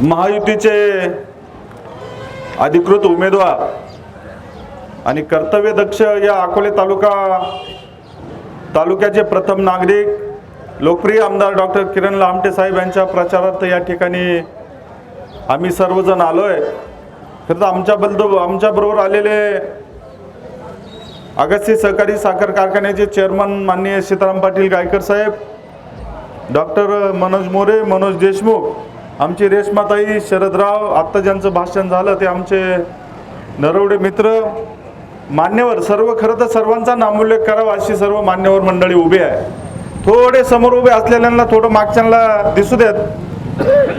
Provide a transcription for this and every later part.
महायुतीचे अधिकृत उमेदवार आणि कर्तव्यदक्ष या अकोले तालुका तालुक्याचे प्रथम नागरिक लोकप्रिय आमदार डॉक्टर किरण लामटे साहेब यांच्या प्रचारार्थ या ठिकाणी आम्ही सर्वजण आलो आहे खरं तर आमच्याबद्दल आमच्याबरोबर आलेले अगस्ती सहकारी साखर कारखान्याचे चेअरमन माननीय सीताराम पाटील गायकर साहेब डॉक्टर मनोज मोरे मनोज देशमुख आमची रेशमाताई शरदराव आत्ता ज्यांचं भाषण झालं ते आमचे नरवडे मित्र. मान्यवर सर्व खरं तर सर्वांचा नामोल्लेख करावा अशी सर्व मान्यवर मंडळी उभी आहे. थोडे समोर उभे असलेल्यांना थोडं मागच्यांना दिसू देत.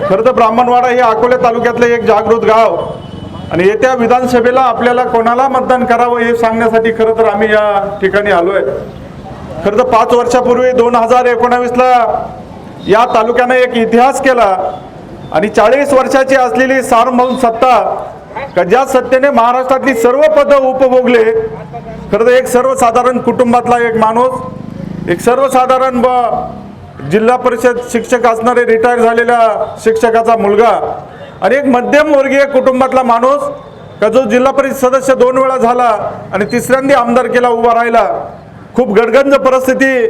खरं तर ब्राह्मणवाडा हे अकोले तालुक्यातलं एक जागृत गाव. आणि येत्या विधानसभेला आपल्याला कोणाला मतदान करावं हे सांगण्यासाठी खरं तर आम्ही या ठिकाणी आलो आहे. खरं तर पाच वर्षापूर्वी दोन हजार एकोणावीसला या तालुक्यानं एक इतिहास केला. आणि चाळीस वर्षाची असलेली सार्वभौम सत्ता का ज्या सत्तेने महाराष्ट्रातली सर्व पदं उपभोगले खरं तर एक सर्वसाधारण कुटुंबातला एक माणूस एक सर्वसाधारण ब जिल्हा परिषद शिक्षक असणारे रिटायर झालेल्या शिक्षकाचा मुलगा आणि एक मध्यमवर्गीय कुटुंबातला माणूस का जो जिल्हा परिषद सदस्य दोन वेळा झाला आणि तिसऱ्यांदा आमदारकीला उभा राहिला. खूप गडगंज परिस्थिती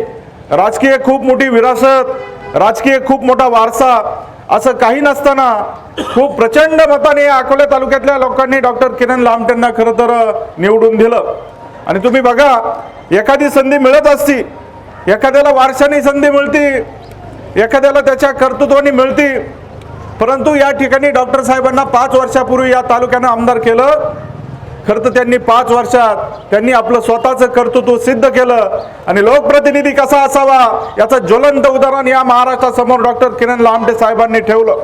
राजकीय खूप मोठी विरासत राजकीय खूप मोठा वारसा असं काही नसताना खूप प्रचंड मताने अकोले तालुक्यातल्या लोकांनी डॉक्टर किरण लामटेंना खरं तर निवडून दिलं. आणि तुम्ही बघा एखादी संधी मिळत असती एखाद्याला वारशाने संधी मिळती एखाद्याला त्याच्या कर्तृत्वाने मिळती परंतु या ठिकाणी डॉक्टर साहेबांना पाच वर्षापूर्वी या तालुक्यानं आमदार केलं खरं तर त्यांनी पाच वर्षात त्यांनी आपलं स्वतःचं कर्तृत्व सिद्ध केलं आणि लोकप्रतिनिधी कसा असावा याचं ज्वलंत उदाहरण या महाराष्ट्रासमोर डॉक्टर किरण लामटे साहेबांनी ठेवलं.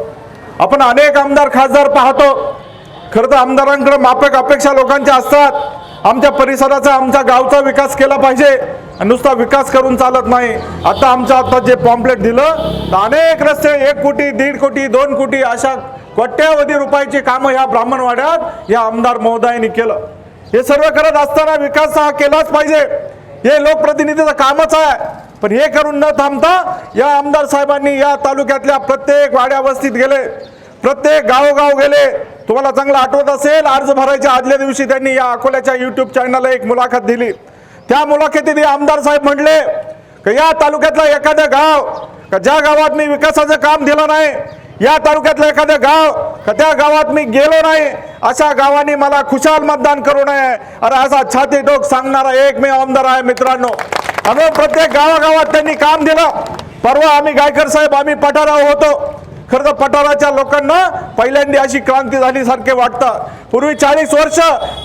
आपण अनेक आमदार खासदार पाहतो. खरं तर आमदारांकडे माफक अपेक्षा लोकांच्या असतात. आमच्या परिसराचा आमच्या गावचा विकास केला पाहिजे आणि नुसता विकास करून चालत नाही. आता आमच्या आता जे पॉम्पलेट दिलं तर अनेक रस्ते एक कोटी दीड कोटी दोन कोटी अशा कोट्यावधी रुपयाची कामं ह्या ब्राह्मणवाड्यात या आमदार महोदयांनी केलं. हे सर्व करत असताना विकास हा केलाच पाहिजे. हे लोकप्रतिनिधीचं कामच आहे. पण हे करून न थांबता या आमदार साहेबांनी या तालुक्यातल्या प्रत्येक वाड्या वस्तीत गेले. प्रत्येक गावोगाव गेले. तुम्हाला चांगलं आठवत असेल अर्ज भरायच्या आदल्या दिवशी त्यांनी या अकोल्याच्या युट्यूब चॅनलला एक मुलाखत दिली. त्या मुलाखतीत हे आमदार साहेब म्हणले की या तालुक्यातला एखादं गाव का ज्या गावात मी विकासाचं काम दिलं नाही या तालुक्यातलं एखादं गाव का त्या गावात मी गेलो नाही अशा गावांनी मला खुशाल मतदान करू नये. अरे असा छाती टोक सांगणारा एकमेव आमदार आहे मित्रांनो. आम्ही प्रत्येक गावागावात त्यांनी काम दिलं. परवा आम्ही गायकर साहेब आम्ही पठाराव होतो. खरं तर पठाराच्या लोकांना पहिल्यांदा अशी क्रांती झालीसारखे वाटतं. पूर्वी चाळीस वर्ष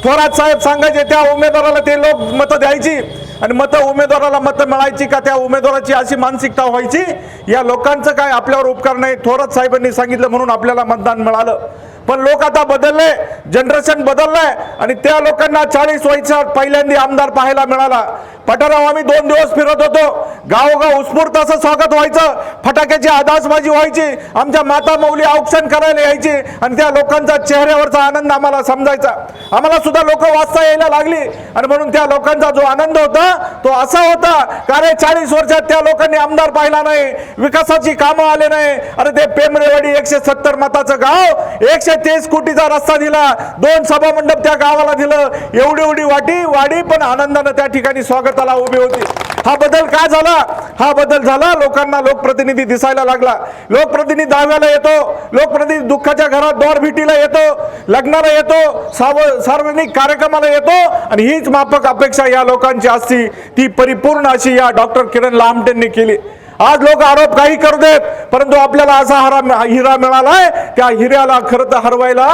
थोरात साहेब सांगायचे त्या उमेदवाराला ते लोक मतं द्यायची. आणि मतं उमेदवाराला मतं मिळायची का? त्या उमेदवाराची अशी मानसिकता व्हायची. या लोकांचं काय आपल्यावर उपकार नाही. थोरात साहेबांनी सांगितलं म्हणून आपल्याला मतदान मिळालं. पण लोक आता बदलले. जनरेशन बदललंय. आणि त्या लोकांना चाळीस वयचा पहिल्यांदा आमदार पाहायला मिळाला. पठाराव आम्ही दोन दिवस फिरत होतो. गावोगाव उत्स्फूर्त असं स्वागत व्हायचं. फटाक्याची आदासबाजी व्हायची. आमच्या माता मौली औक्षण करायला यायची. आणि त्या लोकांचा चेहऱ्यावरचा आनंद आम्हाला समजायचा. आम्हाला सुद्धा लोक वाचता यायला लागली. आणि म्हणून त्या लोकांचा जो आनंद होता तो असा होता का रे चाळीस वर्षात त्या लोकांनी आमदार पाहिला नाही. विकासाची कामं आले नाही. अरे ते पेमरेवाडी एकशे सत्तर मताचं गाव एकशे तीस कोटीचा रस्ता दिला. दोन सभा मंडप त्या गावाला दिलं. एवढी एवढी वाटी वाडी पण आनंदानं त्या ठिकाणी स्वागत स्वागताला उभी होती. हा बदल काय झाला? हा बदल झाला लोकांना लोकप्रतिनिधी दिसायला लागला. लोकप्रतिनिधी दहाव्याला येतो लोकप्रतिनिधी दुःखाच्या घरात दौर भेटीला येतो लग्नाला येतो साव सार्वजनिक कार्यक्रमाला येतो आणि हीच माफक अपेक्षा या लोकांची असती. ती परिपूर्ण अशी या डॉक्टर किरण लामटेंनी केली. आज लोक आरोप काही करू देत परंतु आपल्याला असा हरा हिरा मिळालाय त्या हिऱ्याला खरं तर हरवायला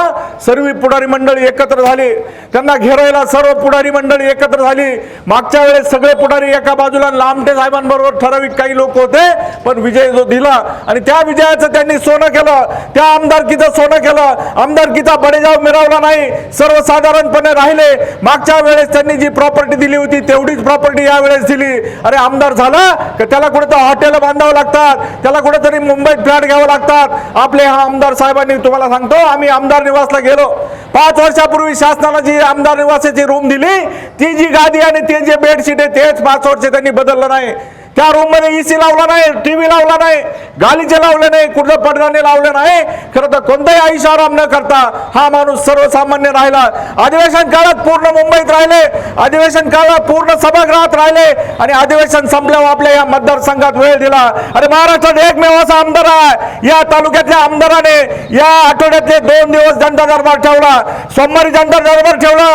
सर्व पुढारी मंडळी एकत्र झाली. त्यांना घेरायला सर्व पुढारी मंडळी एकत्र झाली. मागच्या वेळेस सगळे पुढारी एका बाजूला लामटे साहेबांबरोबर ठराविक काही लोक होते पण विजय जो दिला आणि त्या विजयाचं त्यांनी सोनं केलं त्या आमदारकीचं सोनं केलं. आमदारकीचा बडेजाव मिळवला नाही सर्वसाधारणपणे राहिले. मागच्या वेळेस त्यांनी जी प्रॉपर्टी दिली होती तेवढीच प्रॉपर्टी यावेळेस दिली. अरे आमदार झाला का त्याला कुठं हॉटेल बांधावं लागतात. त्याला कुठेतरी मुंबईत फ्लॅट घ्यावं लागतात. आपले हा आमदार साहेबांनी तुम्हाला सांगतो आम्ही आमदार निवासला गेलो. पाच वर्षापूर्वी शासनाला जी आमदार निवासाची रूम दिली ती जी गादी आणि ते जे बेडशीट आहे तेच पाच वर्ष त्यांनी बदललं नाही. त्या रूममध्ये एसी लावला नाही टीव्ही लावला नाही गालीचे लावले नाही कुठलं पडद्याने लावले नाही. खरं तर कोणताही आयुष्य आराम न करता हा माणूस सर्वसामान्य राहिला. अधिवेशन काळात पूर्ण मुंबईत राहिले अधिवेशन काळात पूर्ण सभागृहात राहिले आणि अधिवेशन संपल्यावर आपल्या या मतदारसंघात वेळ दिला. अरे महाराष्ट्रात एकमेव असा आमदार आहे. या तालुक्यातल्या आमदाराने या आठवड्यातले दोन दिवस जनता दरबार ठेवला. सोमवारी जनता दरबार ठेवला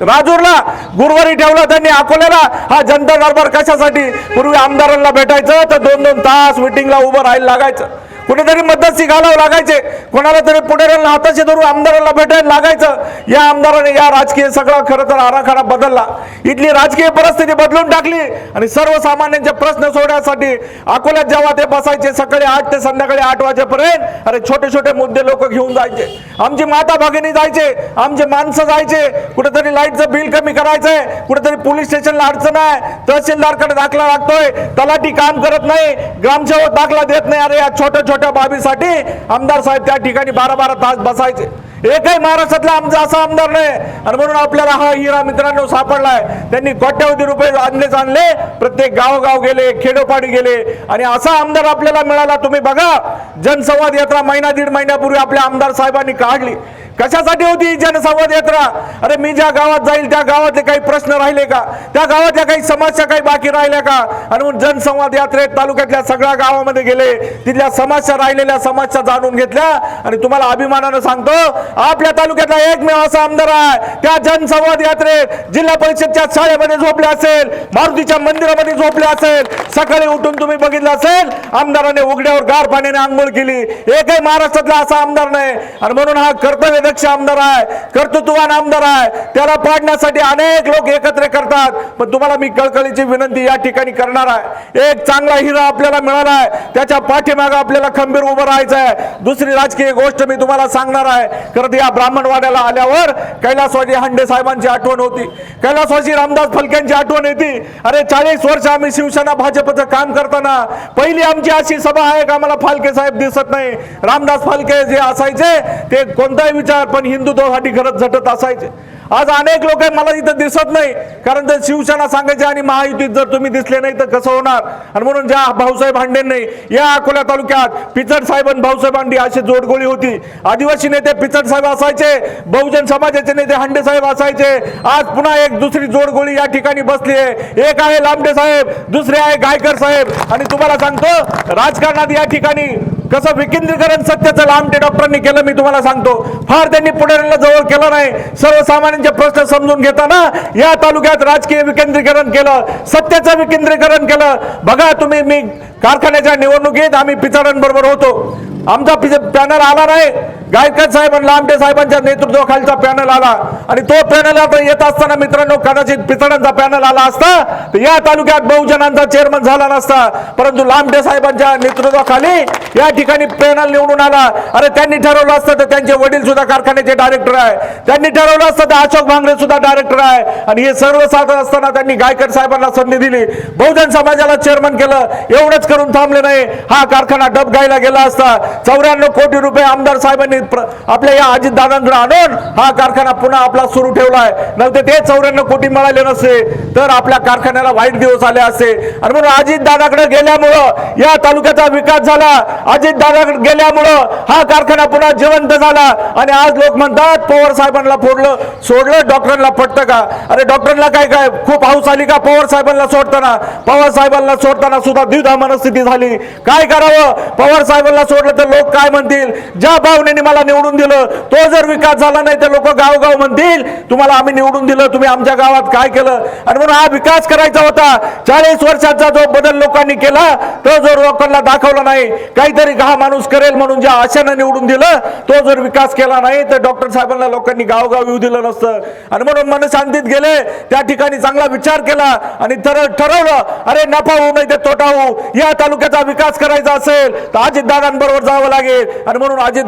राजूरला गुरुवारी ठेवला त्यांनी अकोल्याला. हा जनता दरबार कशासाठी? पूर्वी आमदार आमदारांना भेटायचं तर दोन दोन तास मिटिंगला उभं राहायला लागायचं. कुठेतरी मध्यस्थी घालावं लागायचे. कोणाला तरी पुढे हाताशी धरून आमदाराला भेटायला लागायचं. या आमदाराने या राजकीय सगळा खरं तर आराखडा बदलला. इथली राजकीय परिस्थिती बदलून टाकली. आणि सर्वसामान्यांचे प्रश्न सोडण्यासाठी अकोल्यात जेव्हा ते बसायचे सकाळी आठ ते संध्याकाळी आठ वाजेपर्यंत अरे छोटे छोटे मुद्दे लोक घेऊन जायचे. आमची माता भगिनी जायचे आमचे माणसं जायचे. कुठेतरी लाईटचं बिल कमी करायचंय. कुठेतरी पोलीस स्टेशनला अडचण आहे. तहसीलदारकडे दाखला लागतोय. तलाठी काम करत नाही. ग्रामसेवक दाखला देत नाही. अरे या छोट्या छोट्या बाबीसाठी आमदार साहेब त्या ठिकाणी बारा बारा तास बसायचे. एकही महाराष्ट्रातला आमचा असा आमदार नाही. आणि म्हणून आपल्याला हा हिरा मित्रांनो सापडलाय. त्यांनी कोट्यावधी रुपये आणलेच आणले. प्रत्येक गावोगाव गेले खेडोपाडी गेले. आणि असा आमदार आपल्याला मिळाला तुम्ही बघा. जनसंवाद यात्रा महिना दीड महिन्यापूर्वी आपल्या आमदार साहेबांनी काढली. कशासाठी होती ही जनसंवाद यात्रा? अरे मी ज्या गावात जाईल त्या गावातले काही प्रश्न राहिले का? त्या गावातल्या काही समस्या काही बाकी राहिल्या का? आणि म्हणून जनसंवाद यात्रेत तालुक्यातल्या सगळ्या गावामध्ये गेले. तिथल्या समस्या राहिलेल्या समस्या जाणून घेतल्या. आणि तुम्हाला अभिमानानं सांगतो आपल्या तालुक्यातला एकमेव असा आमदार आहे. त्या जनसंवाद यात्रेत जिल्हा परिषदच्या शाळेमध्ये झोपले असेल मारुतीच्या मंदिरामध्ये झोपले असेल सकाळी उठून तुम्ही बघितलं असेल आमदाराने उघड्यावर गार पाण्याने आंघोळ केली. एकही महाराष्ट्रातला असा आमदार नाही. आणि म्हणून हा कर्तव्यदक्ष आमदार आहे कर्तृत्ववान आमदार आहे. त्याला पाडण्यासाठी अनेक लोक एकत्र करतात. पण तुम्हाला मी कळकळीची विनंती या ठिकाणी करणार आहे. एक चांगला हिरा आपल्याला मिळाला आहे. त्याच्या पाठीमागे आपल्याला खंबीर उभं राहायचं आहे. दुसरी राजकीय गोष्ट मी तुम्हाला सांगणार आहे. परत या ब्राह्मणवाड्याला आल्यावर कैलासवाजी हांडे साहेबांची आठवण होती. कैलासवाजी रामदास फलक्यांची आठवण येते. अरे चाळीस वर्ष आम्ही शिवसेना भाजपचं काम करताना पहिली आमची अशी सभा आहे का आम्हाला फालके साहेब दिसत नाही. रामदास फालके जे असायचे ते कोणताही विचार पण हिंदुत्वासाठी घरत झटत असायचे. आज अनेक लोक मला इथं दिसत नाही. कारण तर शिवसेना सांगायचे आणि महायुतीत जर तुम्ही दिसले नाही तर कसं होणार? आणि म्हणून ज्या भाऊसाहेब हांडेंनी या अकोला तालुक्यात पिचड साहेब आणि भाऊसाहेब हांडे अशी जोडगोळी होती. आदिवासी नेते पिचड साहेब असायचे बहुजन समाजाचे नेते हांडे साहेब असायचे. आज पुन्हा एक दुसरी जोडगोळी या ठिकाणी बसली आहे. एक आहे लांबडे साहेब दुसरे आहे गायकर साहेब. आणि तुम्हाला सांगतो राजकारणात या ठिकाणी कसं विकेंद्रीकरण सत्याचं लांबटे डॉक्टरांनी केलं मी तुम्हाला सांगतो. फार त्यांनी पुढाऱ्यांना जवळ केलं नाही. सर्वसामान्यांचे प्रश्न समजून घेताना या तालुक्यात राजकीय विकेंद्रीकरण केलं सत्याचं विकेंद्रीकरण केलं. बघा तुम्ही मी कारखान्याच्या निवडणुकीत आम्ही पिचाडांबरोबर होतो. आमचा पॅनल आला नाही. गायकर साहेब आणि लांबटे साहेबांच्या नेतृत्वाखालचा पॅनल आला. आणि तो पॅनल आता येत असताना मित्रांनो कदाचित पितळांचा पॅनल आला असता तर या तालुक्यात बहुजनांचा चेअरमन झाला नसता. परंतु लांबटे साहेबांच्या नेतृत्वाखाली या ठिकाणी पॅनल निवडून आला. अरे त्यांनी ठरवलं असतं तर त्यांचे वडील सुद्धा कारखान्याचे डायरेक्टर आहे. त्यांनी ठरवलं असतं तर अशोक भांगरे सुद्धा डायरेक्टर आहे. आणि हे सर्व साधत असताना त्यांनी गायकर साहेबांना संधी दिली. बहुजन समाजाला चेअरमन केलं. एवढंच करून थांबले नाही. हा कारखाना डबगायला गेला असता. चौऱ्याण्णव कोटी रुपये आमदार साहेबांनी आपल्या या अजित दादांकडे आणून हा कारखाना पुन्हा आपला सुरू ठेवलाय. नंतर ते चौऱ्याण्णव कोटी मिळाले नसते तर आपल्या कारखान्याला वाईट दिवस आले असते. आणि म्हणून अजित दादाकडे गेल्यामुळं या तालुक्याचा विकास झाला. अजित दादाकडे गेल्यामुळं हा कारखाना पुन्हा जिवंत झाला. आणि आज लोक म्हणतात पवार साहेबांना फोडलं सोडलं डॉक्टरांना पटतं का? अरे डॉक्टरांना काय काय खूप हाऊस आली का पवार साहेबांना सोडताना? पवार साहेबांना सोडताना सुद्धा द्विधा मनस्थिती झाली. काय करावं? पवार साहेबांना सोडलं तर लोक काय म्हणतील? ज्या भावनेने मला निवडून दिलं तो जर विकास झाला नाही तर लोक गावगाव म्हणतील तुम्हाला आम्ही निवडून दिलं तुम्ही आमच्या गावात काय केलं? आणि म्हणून हा विकास करायचा होता. चाळीस वर्षाचा जो बदल लोकांनी केला तो जर लोकांना दाखवला नाही काहीतरी हा माणूस करेल म्हणून ज्या आशेनं निवडून दिलं तो जर विकास केला नाही तर डॉक्टर साहेबांना लोकांनी गावगाव येऊ दिलं नसतं. आणि म्हणून मनशांतीत गेले त्या ठिकाणी चांगला विचार केला आणि ठरवलं अरे नफा होऊ नाही तर तोटा होऊ. या तालुक्याचा विकास करायचा असेल तर अजित दादांबरोबर जावं लागेल. आणि म्हणून अजित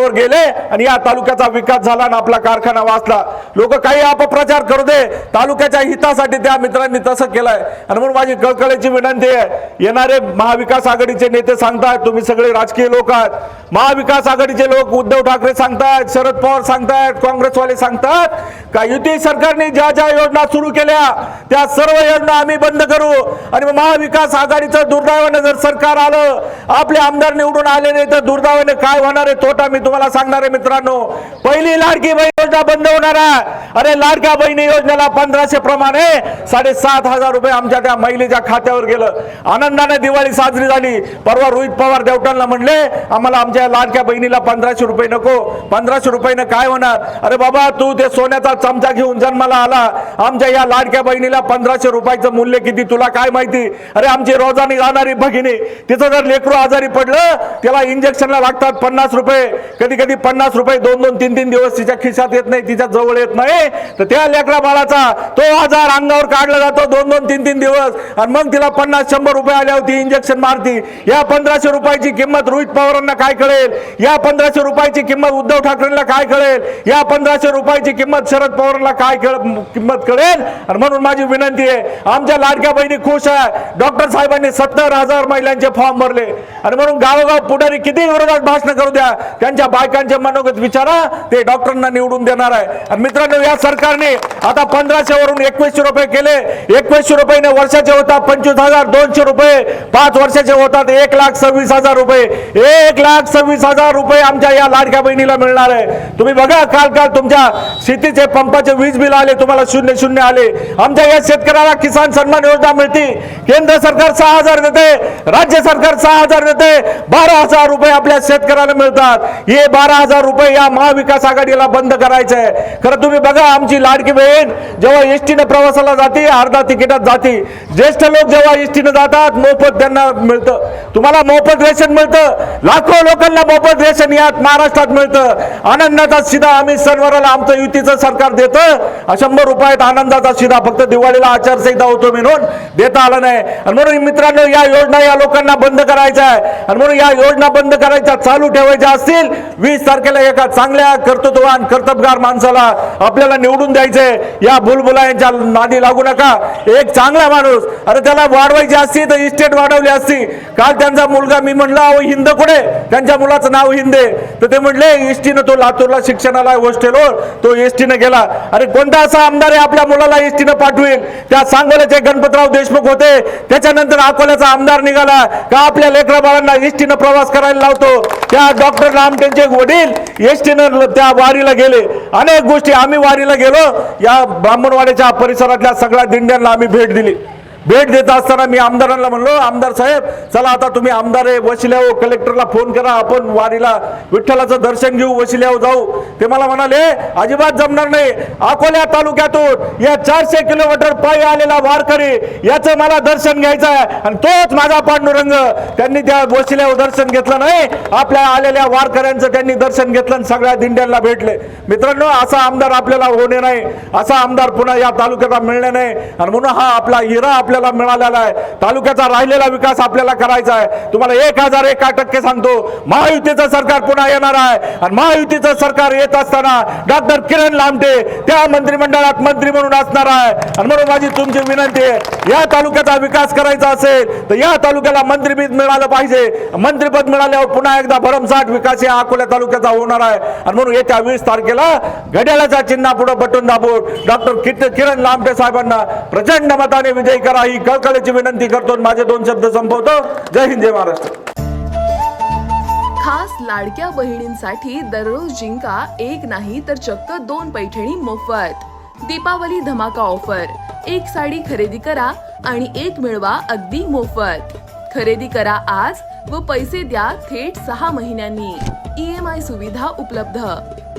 दादांबरोबर गेले आणि या तालुक्याचा विकास झाला आणि आपला कारखाना वाचला. लोक काही अपप्रचार करू दे तालुक्याच्या हितासाठी त्या मित्रांनी तसं केलंय. आणि म्हणून माझी कळकळीची विनंती आहे येणारे महाविकास आघाडीचे नेते सांगतायत तुम्ही सगळे राजकीय लोक आहात. महाविकास आघाडीचे लोक उद्धव ठाकरे सांगतायत शरद पवार सांगतायत काँग्रेसवाले सांगतात का युती सरकारने ज्या ज्या योजना सुरू केल्या त्या सर्व योजना आम्ही बंद करू. आणि महाविकास आघाडीचं दुर्दैवाने जर सरकार आलं आपले आमदार निवडून आले नाही तर दुर्दैवाने काय होणार आहे तोटा मी तुम्हाला सांगणार आहे मित्रांनो पहिली लाडकी बहीण योजना बंद होणार आहे. अरे लाडक्या बहिणी योजनेला पंधराशे प्रमाणे साडेसात हजार रुपये आमच्या त्या महिलेच्या खात्यावर गेलं. आनंदाने दिवाळी साजरी झाली. परवा रोहित पवार देवटांना म्हणले आम्हाला आमच्या लाडक्या बहिणीला पंधराशे रुपये नको. पंधराशे रुपयेनं काय होणार? अरे बाबा तू ते सोन्याचा चमचा घेऊन जन्माला आला. आमच्या या लाडक्या बहिणीला पंधराशे रुपयाचं मूल्य किती तुला काय माहिती? अरे आमची रोजानी जाणारी भगिनी तिचं जर लेकरू आजारी पडलं त्याला इंजेक्शनला लागतात पन्नास रुपये. कधी कधी पन्नास रुपये दोन दोन तीन तीन दिवस तिच्या खिशात येत नाही तिच्या जवळ येत नाही. तर त्या लेकरा बाळाचा तो आजार अंगावर काढला जातो दोन दोन तीन तीन दिवस. आणि मग तिला पन्नास शंभर रुपये आल्यावर ती इंजेक्शन मारती. या पंधराशे रुपयाची किंमत रोहित पवारांना काय कळेल? या पंधराशे रुपयाची किंमत उद्धव ठाकरेंना काय कळेल? या पंधराशे रुपयाची किंमत शरद पवारांना काय कळ किंमत कळेल? आणि म्हणून माझी विनंती आहे आमच्या लाडक्या बहिणी खुश आहे. डॉक्टर साहेबांनी सत्तर हजार महिलांचे फॉर्म भरले. आणि म्हणून गावोगाव पुढारी किती विरोधात भाषण करू द्या. त्यांच्या बायकांचे मनोगत विचारा ते डॉक्टरांना निवडून देणार आहे. आणि मित्रांनो या सरकारने आता पंधराशे वरून एकवीसशे रुपये केले. एकवीसशे रुपये वर्षाचे होतात पंचवीस हजार दोनशे रुपये. पाच वर्षाचे होतात एक लाख सव्वीस हजार रुपये. एक लाख सव्वीस हजार रुपये आमच्या या लाडक्या बहिणीला मिळणार आहे. तुम्ही बघा काल काल तुमच्या शेतीचे पंपाचे वीज बिल आले तुम्हाला शून्य शून्य आले. आमच्या या शेतकऱ्याला किसान सन्मान योजना मिळते. केंद्र सरकार सहा हजार देते राज्य सरकार सहा हजार देते. बारा हजार रुपये आपल्या शेतकऱ्याला मिळतात. हे बारा हजार रुपये या महाविकास आघाडीला बंद करायचं आहे खरं तुम्ही बघा आमची लाडकी बहीण जेव्हा एसटीने प्रवासाला जाते अर्धा तिकिटात जाते. ज्येष्ठ लोक जेव्हा एसटीने जातात मोफत त्यांना मिळतं. तुम्हाला मोफत रेशन मिळतं. लाखो लोकांना मोफत रेशन यात महाराष्ट्रात मिळतं. आनंदाचा शिदा आम्ही सणवाराला आमचं युतीचं सरकार देतं. शंभर रुपयात आनंदाचा शिदा फक्त दिवाळीला आचारसंहिता होतो म्हणून देता आला नाही. आणि म्हणून मित्रांनो या योजना या लोकांना बंद करायच्या आहे. आणि म्हणून या योजना बंद करायच्या चालू ठेवायच्या असतील वीस तारखेला एका चांगल्या कर्तृत्ववान कर्तबगार माणसाला आपल्याला निवडून द्यायचे. या बुलबुला यांच्या नादी लागू नका. एक चांगला माणूस अरे त्याला वाढवायची असती तर इस्टेट वाढवली असती. काल त्यांचा मुलगा मी म्हणला अहो हिंद कुठे? त्यांच्या मुलाचं नाव हिंदे. तर ते म्हणले एसटीनं तो लातूरला शिक्षणाला हॉस्टेलवर तो एसटीनं गेला. अरे कोणता असा आमदार आहे आपल्या मुलाला एसटीनं पाठवेल? त्या सांगोल्याचे गणपतराव देशमुख होते. त्याच्यानंतर अकोल्याचा आमदार निघाला. का आपल्या लेकरा बाळांना एसटीनं प्रवास करायला लावतो? त्या डॉक्टर रामटेंचे वडील एसटीनं त्या वारीला गेले. अनेक गोष्टी आम्ही वारीला गेलो. या ब्राह्मणवाड्याच्या परिसरातल्या सगळ्या दिंड्यांना आम्ही भेट दिली. भेट देत असताना मी आमदारांना म्हणलो आमदार साहेब चला आता तुम्ही आमदार आहे वशिल्याव कलेक्टरला फोन करा आपण वारीला विठ्ठलाचं दर्शन घेऊ वशिल्याव जाऊ. ते मला म्हणाले अजिबात जमणार नाही अकोल्या तालुक्यातून या चारशे किलोमीटर पायी आलेला वारकरी याचं मला दर्शन घ्यायचं आहे आणि तोच माझा पांडुरंग. त्यांनी त्या वशिल्यावर दर्शन घेतलं नाही आपल्या आलेल्या वारकऱ्यांचं त्यांनी दर्शन घेतलं आणि सगळ्या दिंड्यांना भेटले. मित्रांनो असा आमदार आपल्याला होणे नाही असा आमदार पुन्हा या तालुक्याला मिळणे नाही आणि म्हणून हा आपला हिरा आपल्याला मिळालेला आहे. तालुक्याचा राहिलेला विकास आपल्याला करायचा आहे. तुम्हाला एक हजार एका टक्के सांगतो. महायुतीचं सरकार पुन्हा येणार आहे. आणि महायुतीचं सरकार येत असताना डॉक्टर किरण लामटे त्या मंत्रिमंडळात मंत्री म्हणून असणार आहे. आणि म्हणून माझी तुमची विनंती आहे या तालुक्याचा विकास करायचा असेल तर या तालुक्याला मंत्रीपद मिळालं पाहिजे. मंत्रीपद मिळाल्यावर पुन्हा एकदा भरमसाठ विकास या अकोला तालुक्याचा होणार आहे. आणि म्हणून येत्या वीस तारखेला घड्याळाच्या चिन्हा पुढे बटून दाबून डॉक्टर किरण लामटे साहेबांना प्रचंड मताने विजयी करा. ही कळकळीची विनंती करतो माझे दोन शब्द संपवतो. जय हिंद जय महाराष्ट्र. खास लाडक्या बहिणींसाठी दररोज जिंका एक नाही तर चक्क दोन पैठणी मोफत. दीपावली धमाका ऑफर. एक साडी खरेदी करा आणि एक मिळवा अगदी मोफत. खरेदी करा आज व पैसे द्या थेट सहा महिन्यांनी. ई एम आय सुविधा उपलब्ध.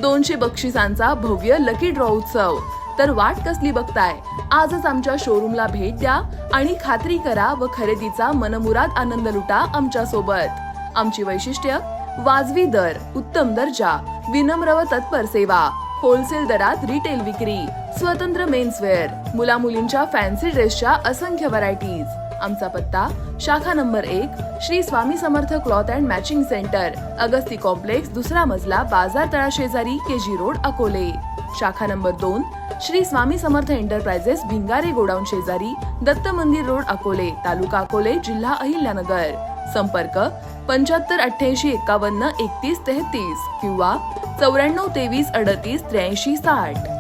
दोनशे बक्षिसांचा भव्य लकी ड्रॉ उत्सव. तर वाट कसली बघताय? आजच आमच्या शोरूमला भेट द्या आणि खात्री करा व खरेदीचा मनमुराद आनंद लुटा आमच्यासोबत. आमची वैशिष्ट्य वाजवी दर उत्तम दर्जा विनम्र व तत्पर सेवा होलसेल दरात रिटेल विक्री स्वतंत्र मेन्सवेअर मुला मुलींच्या फॅन्सी ड्रेसच्या असंख्य व्हरायटीज आमचा पत्ता शाखा नंबर एक Shri Swami Samarth cloth and matching centre Agasti complex दुसरा मजला बाजार तळा शेजारी केजी रोड अकोले. शाखा नंबर दोन श्री स्वामी समर्थ एंटरप्राइजेस भिंगारे गोडाऊन शेजारी दत्त मंदिर रोड अकोले तालुका अकोले जिल्हा अहिल्यानगर. संपर्क पंच्याहत्तर अठ्ठ्याऐंशी एकावन्न एकतीस तेहतीस किंवा चौऱ्याण्णव तेवीस अडतीस त्र्याऐंशी साठ.